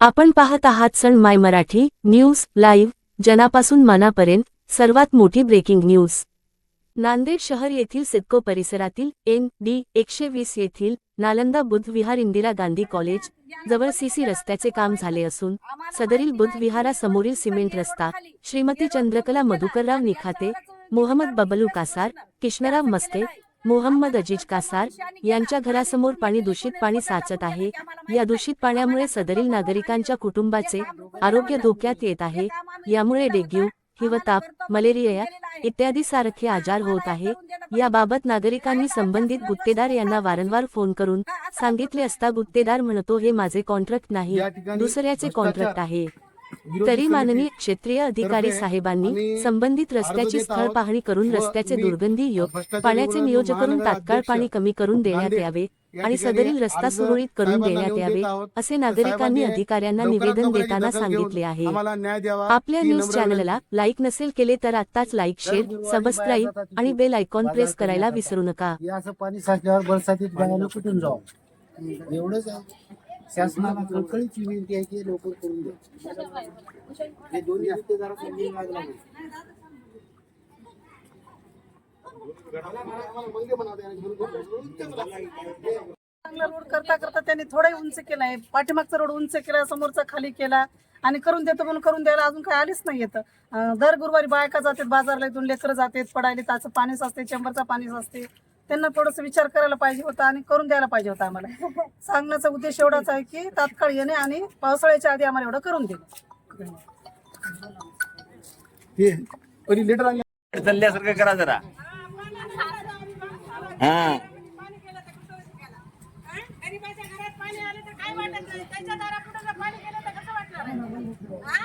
आपण पाहत आहात सण माय मराठी न्यूज लाईव्ह जनापासून मनापर्यंत सर्वात मोठी ब्रेकिंग न्यूज. नांदेड शहर येथील सिडको परिसरातील एन डी एकशे वीस येथील नालंदा बुद्ध विहार इंदिरा गांधी कॉलेज जवळ सीसी रस्त्याचे काम झाले असून सदरील बुद्ध विहारासमोरील सिमेंट रस्ता श्रीमती चंद्रकला मधुकरराव निखाते मोहम्मद बबलू कासार कृष्णराव मस्ते मोहम्मद अजीज कासार यांच्या घरासमोर पाणी दूषित पाणी साचत आहे. या दूषित पाण्यामुळे सदरील नागरिकांच्या कुटुंबाचे आरोग्य धोक्यात येत आहे. यामुळे डेंग्यू हिवताप मलेरिया इत्यादी सारखे आजार होत आहे. याबाबत नागरिकांनी संबंधित गुत्तेदार यांना वारंवार फोन करून सांगितले असता गुत्तेदार म्हणतो हे माझे कॉन्ट्रॅक्ट नाही. दुसऱ्याचे कॉन्ट्रॅक्ट आहे. तरी माननीय क्षेत्रीय अधिकारी साहेबांनी संबंधित रस्त्याची स्थळ पाहणी करून रस्त्याचे दुर्गंधी योग पाण्याचे नियोजन करून तात्काळ पाणी कमी करून देण्यात यावे आणि सदरील रस्ता सुरळीत करून देण्यात यावे. असे नागरिकांनी अधिकाऱ्यांना निवेदन देताना सांगितले आहे. आपल्या न्यूज चॅनलला लाईक नसेल केले तर आत्ताच लाईक शेअर सबस्क्राईब आणि बेल आयकॉन प्रेस करायला विसरू नका. पाणी साचल्यावर बरसातीत कुठून जाऊ? एवढंच. शासनाला कळकळीची विनंती आहे की लवकर करून द्या. हे दोन्ही गुत्तेदार समजून लागला. रोड करता करता त्यांनी थोडाही उंच केलाय पाठीमागचा रोड उंच केला समोरचा खाली केला. आणि करून देतो म्हणून करून द्यायला अजून काही आलीच नाही येतं. दर गुरुवारी बायका जातात बाजारला इथून लेकरं जातात पडायला त्याचं पाणीच असते चेंबरचा पाणीच असते त्यांना थोडंसं विचार करायला पाहिजे होता आणि करून द्यायला पाहिजे होता आम्हाला. सांगण्याचा उद्देश एवढाच आहे की तात्काळ येणे आणि पावसाळ्याच्या आधी आम्हाला एवढं करून देणे. हे लेटर आणलं? चालल्यासारखं करा जरा. हा गरीबाच्या घरात पाणी आलं तर काय वाटत नाही त्यांच्या दारापुढे जर पाणी गेलं तर कसं वाटणार आहे? हा?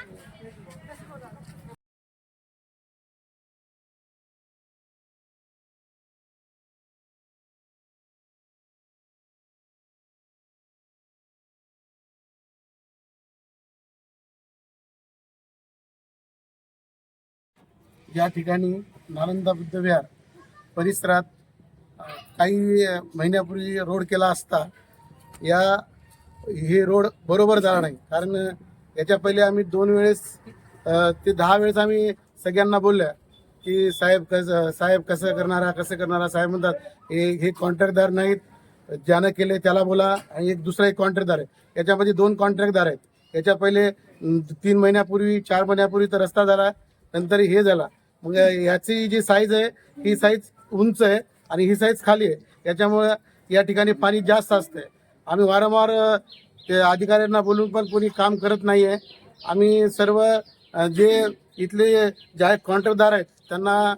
या ठिकाणी नालंदा बुद्ध विहार परिसरात काही महिन्यापूर्वी रोड केला असता या हे रोड बरोबर झाला नाही. कारण याच्या पहिले आम्ही दोन वेळेस ते दहा वेळेस आम्ही सगळ्यांना बोलल्या की साहेब कसं साहेब कसं करणारा कसं करणारा? साहेब म्हणतात हे हे कॉन्ट्रॅक्टदार नाहीत ज्यानं केले त्याला बोला आणि एक दुसरा एक कॉन्ट्रॅक्टदार आहे. याच्यामध्ये दोन कॉन्ट्रॅक्टदार आहेत. याच्या पहिले तीन महिन्यापूर्वी चार महिन्यापूर्वी तर रस्ता झाला नंतर हे झाला. मग याची जी साईज आहे ही साईज उंच आहे आणि ही साईज खाली आहे. याच्यामुळं या ठिकाणी पाणी जास्त असते आम्ही वारंवार ते अधिकाऱ्यांना बोलून पण कोणी काम करत नाही आहे आम्ही सर्व जे इथले जे आहेत कॉन्ट्रॅक्टदार आहेत त्यांना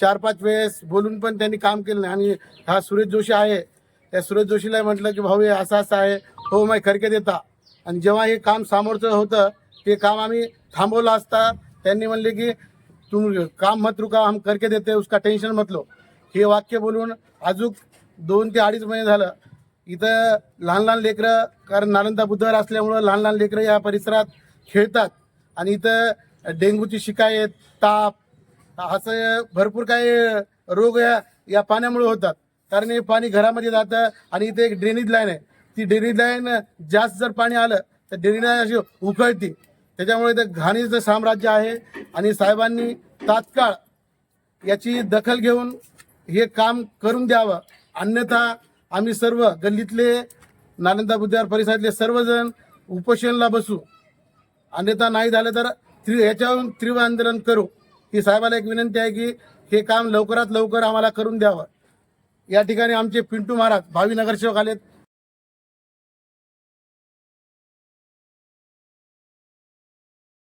चार पाच वेळेस बोलून पण त्यांनी काम केलं नाही. आणि हा सुरेश जोशी आहे. त्या सुरेश जोशीला म्हटलं की भाऊ हे असं असं आहे. हो माय खरके देता. आणि जेव्हा हे काम समोरचं होतं ते काम आम्ही थांबवलं असता त्यांनी म्हणले की तुम काम मत रुका हम करके देते उसका टेन्शन मत लो. हे वाक्य बोलून अजून दोन ते अडीच महिने झालं. इथं लहान लहान लेकरं कारण नालंदा बुधवार असल्यामुळं लहान लहान लेकरं या परिसरात खेळतात. आणि इथं डेंग्यूची शिकायत ताप असं भरपूर काही रोग या या पाण्यामुळे होतात. कारण हे पाणी घरामध्ये जातं आणि इथे एक ड्रेनेज लाईन आहे. ती ड्रेनेज लाईन जास्त जर पाणी आलं तर ड्रेनेज लाईन अशी उकळती त्याच्यामुळे ते घाणीचं साम्राज्य आहे आणि साहेबांनी तात्काळ याची दखल घेऊन हे काम करून द्यावं. अन्यथा आम्ही सर्व गल्लीतले नालंदा बुद्धार परिसरातले सर्वजण उपोषणला बसू. अन्यथा नाही झालं तर त्रि याच्यावरून तीव्र आंदोलन करू. ही साहेबाला एक विनंती आहे की हे काम लवकरात लवकर आम्हाला करून द्यावं. या ठिकाणी आमचे पिंटू महाराज भावी नगरसेवक आलेत.